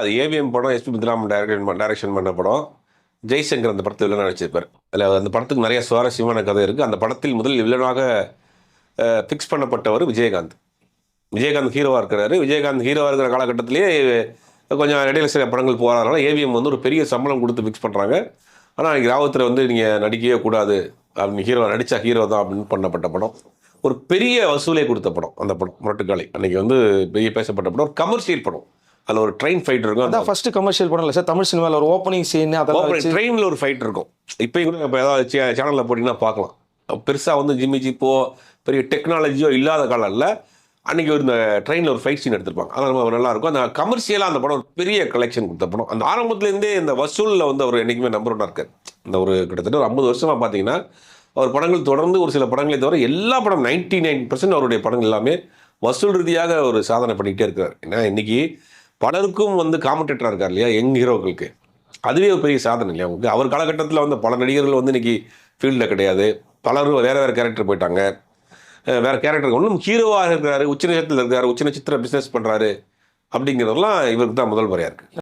அது ஏவிஎம் படம் SP Muthuraman direction direction பண்ண படம். ஜெய்சங்கர் அந்த படத்தில் வில்லனாக நடிச்சிருப்பார். அதில் அந்த படத்துக்கு நிறைய சுவாரஸ்யமான கதை இருக்குது அந்த படத்தில் முதல் வில்லனாக ஃபிக்ஸ் பண்ணப்பட்டவர் விஜயகாந்த். விஜயகாந்த் ஹீரோவாக இருக்கிறாரு. விஜயகாந்த் ஹீரோவாக இருக்கிற காலகட்டத்திலேயே கொஞ்சம் இடையில சில படங்கள் போகிறதுனால ஏவிஎம் வந்து ஒரு பெரிய சம்பளம் கொடுத்து ஃபிக்ஸ் பண்ணுறாங்க ஆனால் அன்றைக்கி ராவத்தில் வந்து நீங்கள் நடிக்கவே கூடாது. அப்படின்னு ஹீரோ நடித்தா ஹீரோ தான் அப்படின்னு பண்ணப்பட்ட படம். ஒரு பெரிய வசூலே கொடுத்த படம் அந்த படம் முரட்டுக்காலை அன்றைக்கி வந்து பெரிய பேசப்பட்ட படம். ஒரு கமர்ஷியல் படம். அதில் ஒரு ட்ரெயின் ஃபைட் இருக்கும். அதான் ஃபர்ஸ்ட் கமர்ஷியல் படம் இல்லை சார் தமிழ் சினிமாவில் ஒரு ஓப்பனிங் சீன் அதெல்லாம் ட்ரெயினில் ஒரு ஃபைட் இருக்கும். இப்போயும் கூட இப்போ ஏதாவது சேனலில் போட்டிங்கன்னா பார்க்கலாம். பெருசாக வந்து ஜிம்மி ஜிப்போ பெரிய டெக்னாலஜியோ இல்லாத காலம்ல அன்றைக்கி ஒரு இந்த ட்ரெயினில் ஒரு ஃபைட் சீன் எடுத்திருப்பாங்க. அது ரொம்ப நல்லா இருக்கும். அந்த கமர்ஷியலாக அந்த படம் ஒரு பெரிய கலெக்ஷன் கொடுத்த படம். அந்த ஆரம்பத்துலேருந்தே இந்த வசூலில் வந்து அவர் என்றைக்குமே நம்பர் ஒன்றா இருக்கார். இந்த ஒரு கிட்டத்தட்ட ஒரு ஐம்பது வருஷமாக பார்த்தீங்கன்னா அவர் படங்கள் தொடர்ந்து ஒரு சில படங்களை தவிர எல்லா படம் நைன்டி நைன் பர்சன்ட் அவருடைய படங்கள் எல்லாமே வசூல் ரீதியாக ஒரு சாதனை பண்ணிக்கிட்டே இருக்கார். ஏன்னா இன்னைக்கு பலருக்கும் வந்து காமெண்டேட்டராக இருக்கார் இல்லையா யங் ஹீரோக்களுக்கு. அதுவே ஒரு பெரிய சாதனை இல்லையா உங்களுக்கு? அவர் காலகட்டத்தில் வந்து பல நடிகர்கள் வந்து இன்றைக்கி ஃபீல்டில் கிடையாது. பலரும் வேறு வேறு கேரக்டர் போயிட்டாங்க. வேறு கேரக்டர் ஒன்றும் ஹீரோவாக இருக்கிறாரு உச்ச நட்சத்திரத்தில் இருக்கார் உச்ச நட்சத்திர பிஸ்னஸ் பண்ணுறாரு அப்படிங்கிறதெல்லாம் இவருக்கு தான் முதல் முறையாக இருக்குது